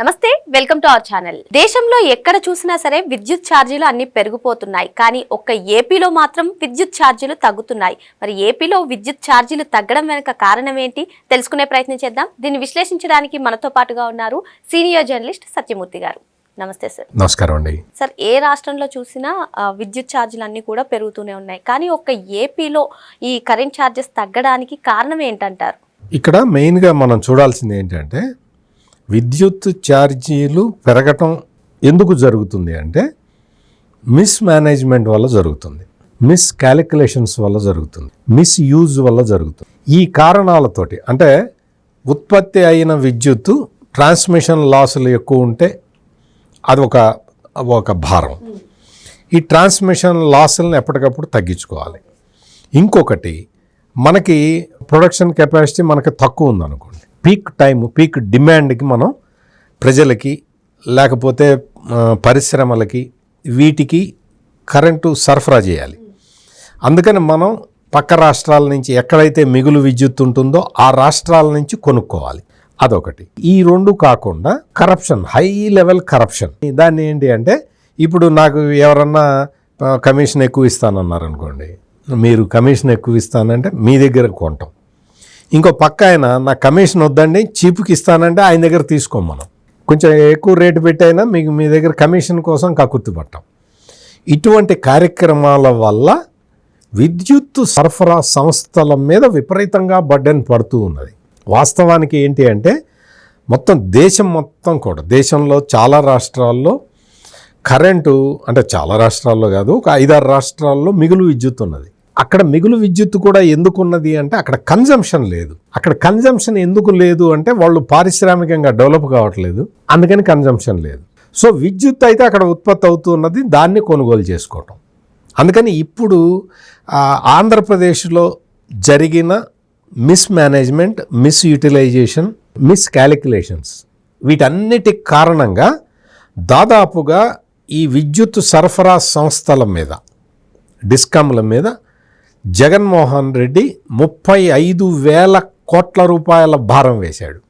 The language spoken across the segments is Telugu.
నమస్తే వెల్కమ్ టు అవర్ ఛానల్. దేశంలో ఎక్కడ చూసినా సరే విద్యుత్ ఛార్జీలు అన్ని పెరిగిపోతున్నాయి కానీ ఒక్క ఏపీలో మాత్రం విద్యుత్ ఛార్జీలు తగ్గుతున్నాయి. మరి ఏపీలో విద్యుత్ ఛార్జీలు తగ్గడం వెనుక కారణం ఏంటి? తెలుసుకునే ప్రయత్నం చేద్దాం. దీన్ని విశ్లేషించడానికి మనతో పాటుగా ఉన్నారు సీనియర్ జర్నలిస్ట్ సత్యమూర్తి గారు. నమస్తే సార్. నమస్కారం అండి. సార్ ఏ రాష్ట్రంలో చూసినా విద్యుత్ ఛార్జీలు అన్నీ కూడా పెరుగుతూనే ఉన్నాయి. కానీ ఒక్క ఏపీలో ఈ కరెంట్ ఛార్జెస్ తగ్గడానికి కారణం ఏంటంటారు? ఇక్కడ మెయిన్గా మనం చూడాల్సింది ఏంటంటే విద్యుత్ ఛార్జీలు పెరగటం ఎందుకు జరుగుతుంది అంటే మిస్ మేనేజ్మెంట్ వల్ల జరుగుతుంది. మిస్ క్యాలిక్యులేషన్స్ వల్ల జరుగుతుంది. మిస్ యూజ్ వల్ల జరుగుతుంది. ఈ కారణాలతోటి అంటే ఉత్పత్తి అయిన విద్యుత్తు ట్రాన్స్మిషన్ లాసులు ఎక్కువ ఉంటే అది ఒక ఒక భారం. ఈ ట్రాన్స్మిషన్ లాసులను ఎప్పటికప్పుడు తగ్గించుకోవాలి. ఇంకొకటి మనకి ప్రొడక్షన్ కెపాసిటీ మనకి తక్కువ ఉందనుకోండి. పీక్ టైం పీక్ డిమాండ్కి మనం ప్రజలకి లేకపోతే పరిశ్రమలకి వీటికి కరెంటు సరఫరా చేయాలి. అందుకని మనం పక్క రాష్ట్రాల నుంచి ఎక్కడైతే మిగులు విద్యుత్ ఉంటుందో ఆ రాష్ట్రాల నుంచి కొనుక్కోవాలి. అదొకటి. ఈ రెండు కాకుండా కరప్షన్ హై లెవెల్ కరప్షన్. దాన్ని ఏంటి అంటే ఇప్పుడు నాకు ఎవరన్నా కమిషన్ ఎక్కువ ఇస్తానన్నారు అనుకోండి మీరు కమిషన్ ఎక్కువ ఇస్తానంటే మీ దగ్గర కొంటాం. ఇంకో పక్క ఆయన నా కమిషన్ వద్దండి చీపుకి ఇస్తానంటే ఆయన దగ్గర తీసుకోం మనం. కొంచెం ఎక్కువ రేటు పెట్టైనా మీకు మీ దగ్గర కమిషన్ కోసం కకుర్తి పట్టాం. ఇటువంటి కార్యక్రమాల వల్ల విద్యుత్ సరఫరా సంస్థల మీద విపరీతంగా బడ్డన్ పడుతూ ఉన్నది. వాస్తవానికి ఏంటి అంటే మొత్తం దేశం మొత్తం కూడా దేశంలో చాలా రాష్ట్రాల్లో కరెంటు అంటే చాలా రాష్ట్రాల్లో కాదు ఒక ఐదారు రాష్ట్రాల్లో మిగులు విద్యుత్ ఉన్నది. అక్కడ మిగులు విద్యుత్ కూడా ఎందుకు ఉన్నది అంటే అక్కడ కన్జంప్షన్ లేదు. అక్కడ కన్జంప్షన్ ఎందుకు లేదు అంటే వాళ్ళు పారిశ్రామికంగా డెవలప్ కావట్లేదు. అందుకని కన్జంప్షన్ లేదు. సో విద్యుత్ అయితే అక్కడ ఉత్పత్తి అవుతున్నది దాన్ని కొనుగోలు చేసుకోవటం. అందుకని ఇప్పుడు ఆంధ్రప్రదేశ్లో జరిగిన mis management mis utilization mis calculations వీటన్నిటి కారణంగా దాదాపుగా ఈ విద్యుత్ సరఫరా సంస్థల మీద డిస్కమ్ల మీద జగన్మోహన్ రెడ్డి ముప్పై ఐదు వేల కోట్ల రూపాయల భారం వేశాడు.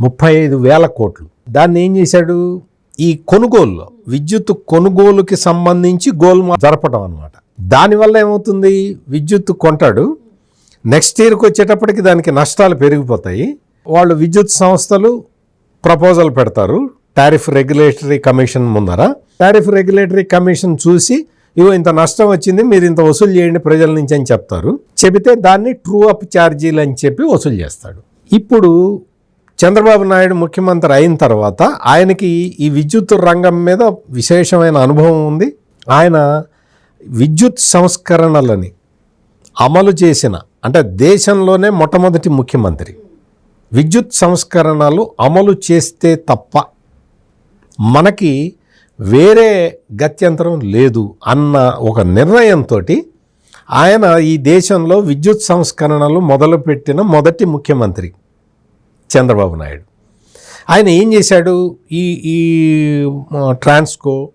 ముప్పై ఐదు వేల కోట్లు. దాన్ని ఏం చేశాడు? ఈ కొనుగోలులో విద్యుత్ కొనుగోలుకి సంబంధించి గోల్మా జరపడం అనమాట దానివల్ల ఏమవుతుంది? విద్యుత్ కొంటాడు. నెక్స్ట్ ఇయర్కి వచ్చేటప్పటికి దానికి నష్టాలు పెరిగిపోతాయి. వాళ్ళు విద్యుత్ సంస్థలు ప్రపోజల్ పెడతారు. టారిఫ్ రెగ్యులేటరీ కమిషన్ ముందర. టారిఫ్ రెగ్యులేటరీ కమిషన్ చూసి ఇగో ఇంత నష్టం వచ్చింది మీరు ఇంత వసూలు చేయండి ప్రజల నుంచి అని చెప్తారు. చెబితే దాన్ని ట్రూ అప్ ఛార్జీలు అని చెప్పి వసూలు చేస్తాడు. ఇప్పుడు చంద్రబాబు నాయుడు ముఖ్యమంత్రి అయిన తర్వాత ఆయనకి ఈ విద్యుత్ రంగం మీద విశేషమైన అనుభవం ఉంది. ఆయన విద్యుత్ సంస్కరణలని అమలు చేసిన అంటే దేశంలోనే మొట్టమొదటి ముఖ్యమంత్రి. విద్యుత్ సంస్కరణలు అమలు చేస్తే తప్ప మనకి వేరే గత్యంతరం లేదు అన్న ఒక నిర్ణయంతో ఆయన ఈ దేశంలో విద్యుత్ సంస్కరణలు మొదలుపెట్టిన మొదటి ముఖ్యమంత్రి చంద్రబాబు నాయుడు. ఆయన ఏం చేశాడు? ఈ ఈ ట్రాన్స్కో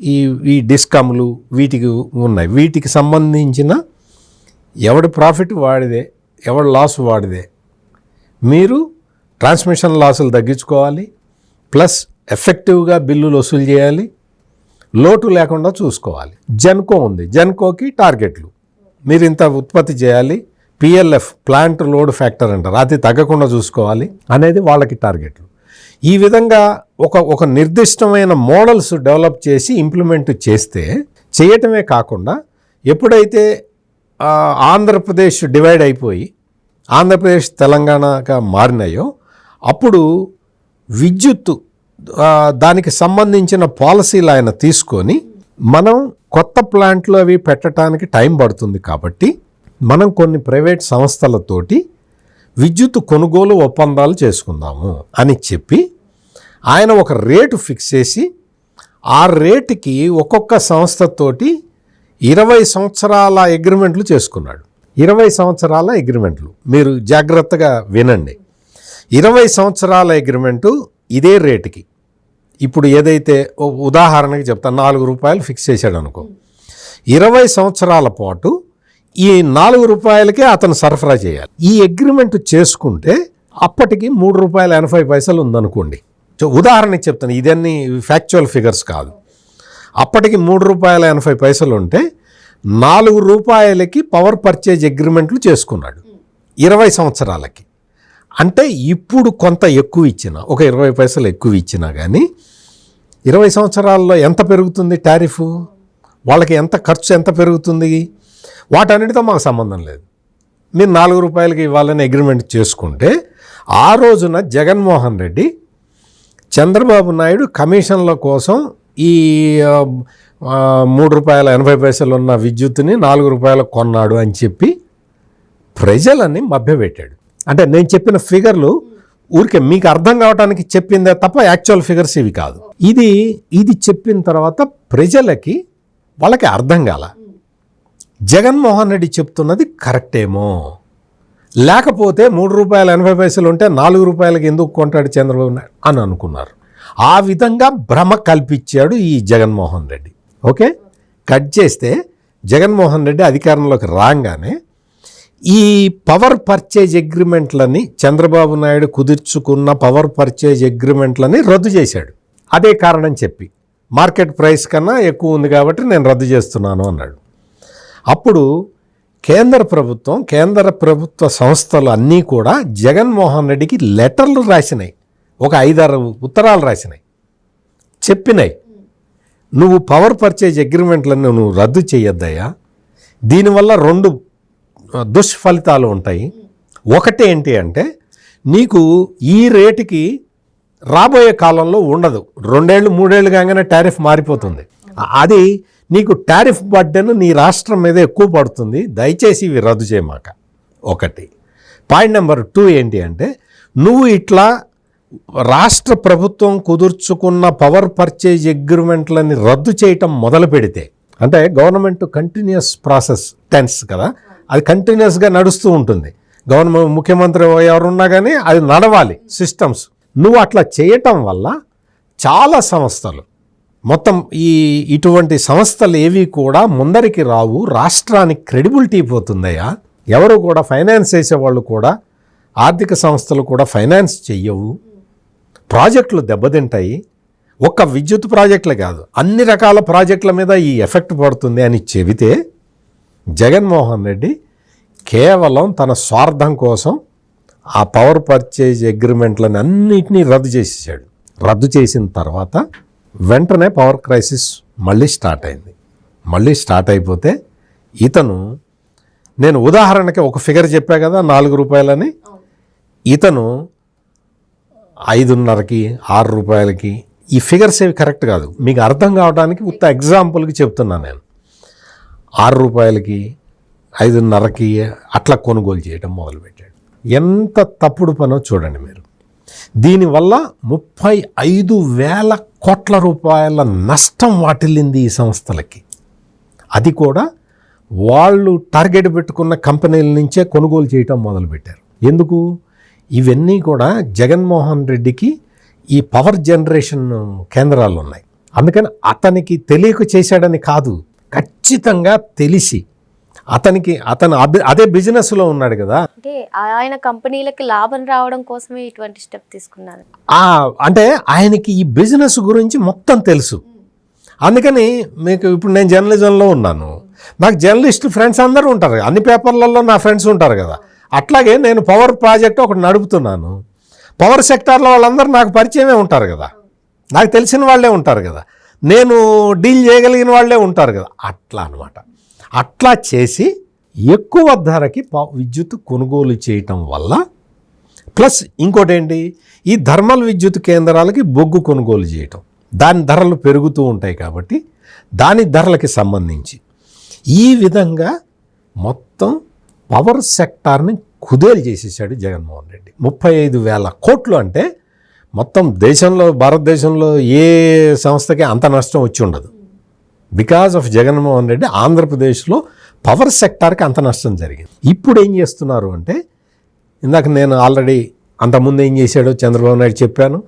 ఈ ఈ డిస్కమ్లు వీటికి ఉన్నాయి. వీటికి సంబంధించిన ఎవడి ప్రాఫిట్ వాడిదే ఎవడి లాస్ వాడిదే. మీరు ట్రాన్స్మిషన్ లాసులు తగ్గించుకోవాలి ప్లస్ ఎఫెక్టివ్గా బిల్లులు వసూలు చేయాలి లోటు లేకుండా చూసుకోవాలి. జెన్కో ఉంది. జెన్కోకి టార్గెట్లు. మీరు ఇంత ఉత్పత్తి చేయాలి పిఎల్ఎఫ్ ప్లాంట్ లోడ్ ఫ్యాక్టర్ అంటారు. అది తగ్గకుండా చూసుకోవాలి అనేది వాళ్ళకి టార్గెట్లు. ఈ విధంగా ఒక ఒక నిర్దిష్టమైన మోడల్స్ డెవలప్ చేసి ఇంప్లిమెంట్ చేస్తే చేయటమే కాకుండా ఎప్పుడైతే ఆంధ్రప్రదేశ్ డివైడ్ అయిపోయి ఆంధ్రప్రదేశ్ తెలంగాణగా మారినాయో అప్పుడు విద్యుత్తు దానికి సంబంధించిన పాలసీలు ఆయన తీసుకొని మనం కొత్త ప్లాంట్లు అవి పెట్టడానికి టైం పడుతుంది కాబట్టి మనం కొన్ని ప్రైవేట్ సంస్థలతోటి విద్యుత్ కొనుగోలు ఒప్పందాలు చేసుకుందాము అని చెప్పి ఆయన ఒక రేటు ఫిక్స్ చేసి ఆ రేటుకి ఒక్కొక్క సంస్థతోటి ఇరవై సంవత్సరాల అగ్రిమెంట్లు చేసుకున్నాడు. ఇరవై సంవత్సరాల అగ్రిమెంట్లు. మీరు జాగ్రత్తగా వినండి. ఇరవై సంవత్సరాల అగ్రిమెంటు ఇదే రేటుకి. ఇప్పుడు ఏదైతే ఉదాహరణకి చెప్తాను నాలుగు రూపాయలు ఫిక్స్ చేశాడు అనుకో ఇరవై సంవత్సరాల పాటు ఈ నాలుగు రూపాయలకే అతను సరఫరా చేయాలి. ఈ అగ్రిమెంట్ చేసుకుంటే అప్పటికి మూడు రూపాయల ఎనభై పైసలు ఉందనుకోండి. ఉదాహరణకి చెప్తాను ఇదన్నీ ఫ్యాక్చువల్ ఫిగర్స్ కాదు. అప్పటికి మూడు రూపాయల ఎనభై పైసలు ఉంటే నాలుగు రూపాయలకి పవర్ పర్చేజ్ అగ్రిమెంట్లు చేసుకున్నాడు. ఇరవై సంవత్సరాలకి. అంటే ఇప్పుడు కొంత ఎక్కువ ఇచ్చిన ఒక ఇరవై పైసలు ఎక్కువ ఇచ్చినా కానీ ఇరవై సంవత్సరాల్లో ఎంత పెరుగుతుంది టారిఫ్? వాళ్ళకి ఎంత ఖర్చు ఎంత పెరుగుతుంది? వాటన్నిటితో మాకు సంబంధం లేదు. మీరు నాలుగు రూపాయలకి ఇవ్వాలని అగ్రిమెంట్ చేసుకుంటే ఆ రోజున జగన్మోహన్ రెడ్డి చంద్రబాబు నాయుడు కమిషన్ల కోసం ఈ మూడు రూపాయల ఎనభై పైసలు ఉన్న విద్యుత్తుని నాలుగు రూపాయలకు కొన్నాడు అని చెప్పి ప్రజలని మభ్యపెట్టాడు. అంటే నేను చెప్పిన ఫిగర్లు ఊరికే మీకు అర్థం కావడానికి చెప్పిందే తప్ప యాక్చువల్ ఫిగర్స్ ఇవి కాదు. ఇది ఇది చెప్పిన తర్వాత ప్రజలకి వాళ్ళకి అర్థం కాల. జగన్మోహన్ రెడ్డి చెప్తున్నది కరెక్టేమో. లేకపోతే మూడు రూపాయల ఎనభై పైసలు ఉంటే నాలుగు రూపాయలకి ఎందుకు కొంటాడు చంద్రబాబు నాయుడు అని అనుకున్నారు. ఆ విధంగా భ్రమ కల్పించాడు ఈ జగన్మోహన్ రెడ్డి. ఓకే? కట్ చేస్తే జగన్మోహన్ రెడ్డి అధికారంలోకి రాగానే ఈ పవర్ పర్చేజ్ అగ్రిమెంట్లని చంద్రబాబు నాయుడు కుదుర్చుకున్న పవర్ పర్చేజ్ అగ్రిమెంట్లని రద్దు చేశాడు. అదే కారణం చెప్పి. మార్కెట్ ప్రైస్ కన్నా ఎక్కువ ఉంది కాబట్టి నేను రద్దు చేస్తున్నాను అన్నాడు. అప్పుడు కేంద్ర ప్రభుత్వం కేంద్ర ప్రభుత్వ సంస్థలు అన్నీ కూడా జగన్మోహన్ రెడ్డికి లెటర్లు రాసినాయి. ఒక ఐదారు ఉత్తరాలు రాసినాయి. చెప్పినాయి. నువ్వు పవర్ పర్చేజ్ అగ్రిమెంట్లను నువ్వు రద్దు చేయొద్దయ్యా. దీనివల్ల రెండు దుష్ఫలితాలు ఉంటాయి. ఒకటి ఏంటి అంటే నీకు ఈ రేటుకి రాబోయే కాలంలో ఉండదు. రెండేళ్ళు మూడేళ్ళు కాగానే టారిఫ్ మారిపోతుంది. అది నీకు టారిఫ్ బర్డెన్ నీ రాష్ట్రం మీద ఎక్కువ పడుతుంది. దయచేసి ఇవి రద్దు చేయమాక. ఒకటి. పాయింట్ నెంబర్ టూ ఏంటి అంటే నువ్వు ఇట్లా రాష్ట్ర ప్రభుత్వం కుదుర్చుకున్న పవర్ పర్చేజ్ అగ్రిమెంట్లని రద్దు చేయటం మొదలు పెడితే అంటే గవర్నమెంట్ కంటిన్యూస్ ప్రాసెస్ టెన్స్ కదా అది కంటిన్యూస్గా నడుస్తూ ఉంటుంది. గవర్నమెంట్ ముఖ్యమంత్రి ఎవరున్నా కానీ అది నడవాలి సిస్టమ్స్ నువ్వు అట్లా చేయటం వల్ల చాలా సంస్థలు మొత్తం ఈ ఇటువంటి సంస్థలు ఏవి కూడా ముందరికి రావు రాష్ట్రానికి క్రెడిబిలిటీ పోతుందయ్యా. ఎవరు కూడా ఫైనాన్స్ చేసేవాళ్ళు కూడా ఆర్థిక సంస్థలు కూడా ఫైనాన్స్ చెయ్యవు. ప్రాజెక్టులు దెబ్బతింటాయి. ఒక్క విద్యుత్ ప్రాజెక్టులు కాదు అన్ని రకాల ప్రాజెక్టుల మీద ఈ ఎఫెక్ట్ పడుతుంది అని చెబితే జగన్మోహన్ రెడ్డి కేవలం తన స్వార్థం కోసం ఆ పవర్ పర్చేజ్ అగ్రిమెంట్లను అన్నిటినీ రద్దు చేసేసాడు. రద్దు చేసిన తర్వాత వెంటనే పవర్ క్రైసిస్ మళ్ళీ స్టార్ట్ అయింది. మళ్ళీ స్టార్ట్ అయిపోతే ఇతను నేను ఉదాహరణకి ఒక ఫిగర్ చెప్పా కదా నాలుగు రూపాయలని. ఇతను ఐదున్నరకి ఆరు రూపాయలకి ఈ ఫిగర్స్ ఏవి కరెక్ట్ కాదు. మీకు అర్థం కావడానికి ఉత్త ఎగ్జాంపుల్కి చెప్తున్నా నేను. ఆరు రూపాయలకి ఐదున్నరకి అట్లా కొనుగోలు చేయడం మొదలుపెట్టాడు. ఎంత తప్పుడు పనో చూడండి మీరు. దీనివల్ల ముప్పై ఐదు వేల కోట్ల రూపాయల నష్టం వాటిల్లింది ఈ సంస్థలకి. అది కూడా వాళ్ళు టార్గెట్ పెట్టుకున్న కంపెనీల నుంచే కొనుగోలు చేయటం మొదలుపెట్టారు. ఎందుకు? ఇవన్నీ కూడా జగన్మోహన్ రెడ్డికి ఈ పవర్ జనరేషన్ కేంద్రాలు ఉన్నాయి అందుకని అతనికి తెలియక చేశాడని కాదు. ఖచ్చితంగా తెలిసి అతనికి అతను అదే బిజినెస్లో ఉన్నాడు కదా. అంటే ఆయన కంపెనీలకి లాభం రావడం కోసమే ఇటువంటి స్టెప్ తీసుకున్నారు ఆ, అంటే ఆయనకి ఈ బిజినెస్ గురించి మొత్తం తెలుసు. అందుకని మీకు ఇప్పుడు నేను జర్నలిజంలో ఉన్నాను. నాకు జర్నలిస్ట్ ఫ్రెండ్స్ అందరూ ఉంటారు. అన్ని పేపర్లలో నా ఫ్రెండ్స్ ఉంటారు కదా. అట్లాగే నేను పవర్ ప్రాజెక్ట్ ఒకటి నడుపుతున్నాను. పవర్ సెక్టార్లో వాళ్ళందరూ నాకు పరిచయమే ఉంటారు కదా. నాకు తెలిసిన వాళ్ళే ఉంటారు కదా. నేను డీల్ చేయగలిగిన వాళ్ళే ఉంటారు కదా. అట్లా అనమాట అట్లా చేసి ఎక్కువ ధరకి ప- విద్యుత్ కొనుగోలు చేయటం వల్ల ప్లస్ ఇంకోటి ఏంటి ఈ థర్మల్ విద్యుత్ కేంద్రాలకి బొగ్గు కొనుగోలు చేయటం. దాని ధరలు పెరుగుతూ ఉంటాయి కాబట్టి దాని ధరలకి సంబంధించి ఈ విధంగా మొత్తం పవర్ సెక్టార్ని కుదేలు చేసేసాడు జగన్మోహన్ రెడ్డి. ముప్పై ఐదు వేల కోట్లు అంటే మొత్తం దేశంలో భారతదేశంలో ఏ సంస్థకి అంత నష్టం వచ్చి ఉండదు. బికాజ్ ఆఫ్ జగన్మోహన్ రెడ్డి ఆంధ్రప్రదేశ్లో పవర్ సెక్టార్కి అంత నష్టం జరిగింది. ఇప్పుడు ఏం చేస్తున్నారు అంటే ఇందాక నేను ఆల్రెడీ అంతకుముందు ఏం చేశాడో చంద్రబాబు నాయుడు చెప్పాను.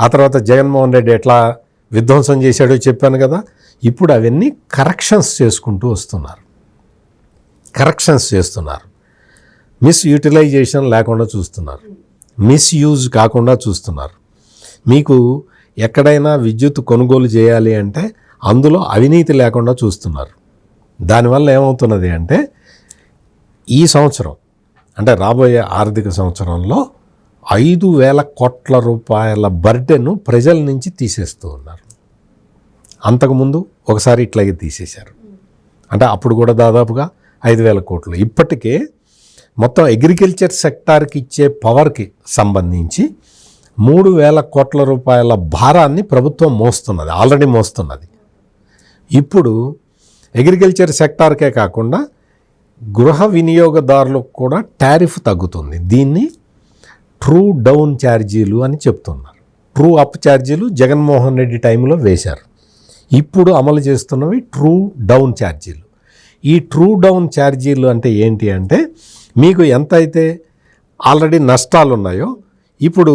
ఆ తర్వాత జగన్మోహన్ రెడ్డి ఎట్లా విధ్వంసం చేశాడో చెప్పాను కదా. ఇప్పుడు అవన్నీ కరెక్షన్స్ చేసుకుంటూ వస్తున్నారు. కరెక్షన్స్ చేస్తున్నారు. మిస్ యూటిలైజేషన్ లేకుండా చూస్తున్నారు. మిస్యూజ్ కాకుండా చూస్తున్నారు. మీకు ఎక్కడైనా విద్యుత్ కొనుగోలు చేయాలి అంటే అందులో అవినీతి లేకుండా చూస్తున్నారు. దానివల్ల ఏమవుతున్నది అంటే ఈ సంవత్సరం అంటే రాబోయే ఆర్థిక సంవత్సరంలో ఐదు వేల కోట్ల రూపాయల బర్డెను ప్రజల నుంచి తీసేస్తూ ఉన్నారు. అంతకుముందు ఒకసారి ఇట్లాగే తీసేశారు. అంటే అప్పుడు కూడా దాదాపుగా ఐదు వేల కోట్లు. ఇప్పటికే మొత్తం అగ్రికల్చర్ సెక్టార్కి ఇచ్చే పవర్కి సంబంధించి మూడు వేల కోట్ల రూపాయల భారాన్ని ప్రభుత్వం మోస్తున్నది ఆల్రెడీ మోస్తున్నది. ఇప్పుడు అగ్రికల్చర్ సెక్టార్కే కాకుండా గృహ వినియోగదారులకు కూడా టారిఫ్ తగ్గుతుంది. దీన్ని ట్రూ డౌన్ ఛార్జీలు అని చెప్తున్నారు. ట్రూ అప్ ఛార్జీలు జగన్మోహన్ రెడ్డి టైంలో వేశారు. ఇప్పుడు అమలు చేస్తున్నవి ట్రూ డౌన్ ఛార్జీలు. ఈ ట్రూ డౌన్ ఛార్జీలు అంటే ఏంటి అంటే మీకు ఎంత అయితే ఆల్రెడీ నష్టాలు ఉన్నాయో ఇప్పుడు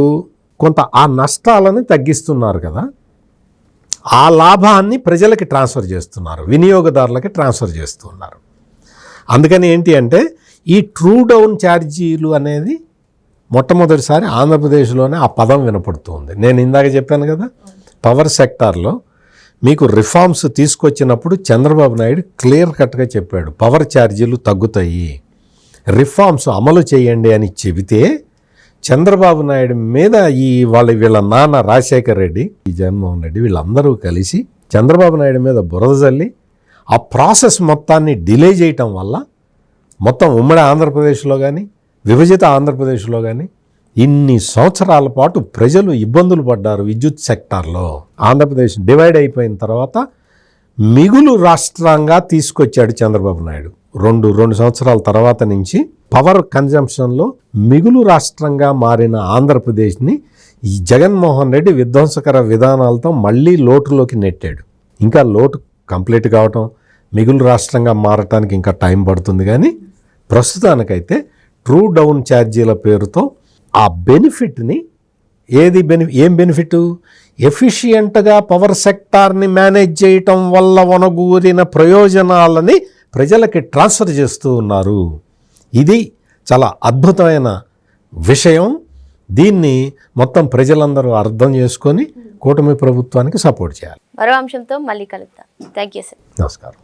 కొంత ఆ నష్టాలని తగ్గిస్తున్నారు కదా ఆ లాభాన్ని ప్రజలకి ట్రాన్స్ఫర్ చేస్తున్నారు వినియోగదారులకి ట్రాన్స్ఫర్ చేస్తున్నారు. అందుకని ఏంటి అంటే ఈ ట్రూ డౌన్ ఛార్జీలు అనేది మొట్టమొదటిసారి ఆంధ్రప్రదేశ్లోనే ఆ పదం వినపడుతుంది. నేను ఇందాక చెప్పాను కదా పవర్ సెక్టార్లో మీకు రిఫార్మ్స్ తీసుకొచ్చినప్పుడు చంద్రబాబు నాయుడు క్లియర్ కట్గా చెప్పాడు పవర్ ఛార్జీలు తగ్గుతాయి రిఫార్మ్స్ అమలు చేయండి అని చెబితే చంద్రబాబు నాయుడు మీద ఈ వాళ్ళ వీళ్ళ నాన్న రాజశేఖర్ రెడ్డి ఈ జగన్మోహన్ రెడ్డి వీళ్ళందరూ కలిసి చంద్రబాబు నాయుడు మీద బురద జల్లి ఆ ప్రాసెస్ మొత్తాన్ని డిలే చేయటం వల్ల మొత్తం ఉమ్మడి ఆంధ్రప్రదేశ్లో కానీ విభజిత ఆంధ్రప్రదేశ్లో కానీ ఇన్ని సంవత్సరాల పాటు ప్రజలు ఇబ్బందులు పడ్డారు విద్యుత్ సెక్టార్లో. ఆంధ్రప్రదేశ్ డివైడ్ అయిపోయిన తర్వాత మిగులు రాష్ట్రంగా తీసుకొచ్చాడు చంద్రబాబు నాయుడు. రెండు రెండు సంవత్సరాల తర్వాత నుంచి పవర్ కన్జంప్షన్లో మిగులు రాష్ట్రంగా మారిన ఆంధ్రప్రదేశ్ని ఈ జగన్మోహన్ రెడ్డి విధ్వంసకర విధానాలతో మళ్ళీ లోటులోకి నెట్టాడు. ఇంకా లోటు కంప్లీట్ కావటం మిగులు రాష్ట్రంగా మారటానికి ఇంకా టైం పడుతుంది కానీ ప్రస్తుతానికైతే ట్రూ డౌన్ ఛార్జీల పేరుతో ఆ బెనిఫిట్ని ఏది బెని ఏం బెనిఫిట్ ఎఫిషియంట్గా పవర్ సెక్టార్ని మేనేజ్ చేయటం వల్ల వనగూరిన ప్రయోజనాలని ప్రజలకి ట్రాన్స్ఫర్ చేస్తూ ఉన్నారు. ఇది చాలా అద్భుతమైన విషయం. దీన్ని మొత్తం ప్రజలందరూ అర్థం చేసుకొని కూటమి ప్రభుత్వానికి సపోర్ట్ చేయాలి. మరో అంశంతో మళ్ళీ కలుద్దాం. Thank you sir. నమస్కారం.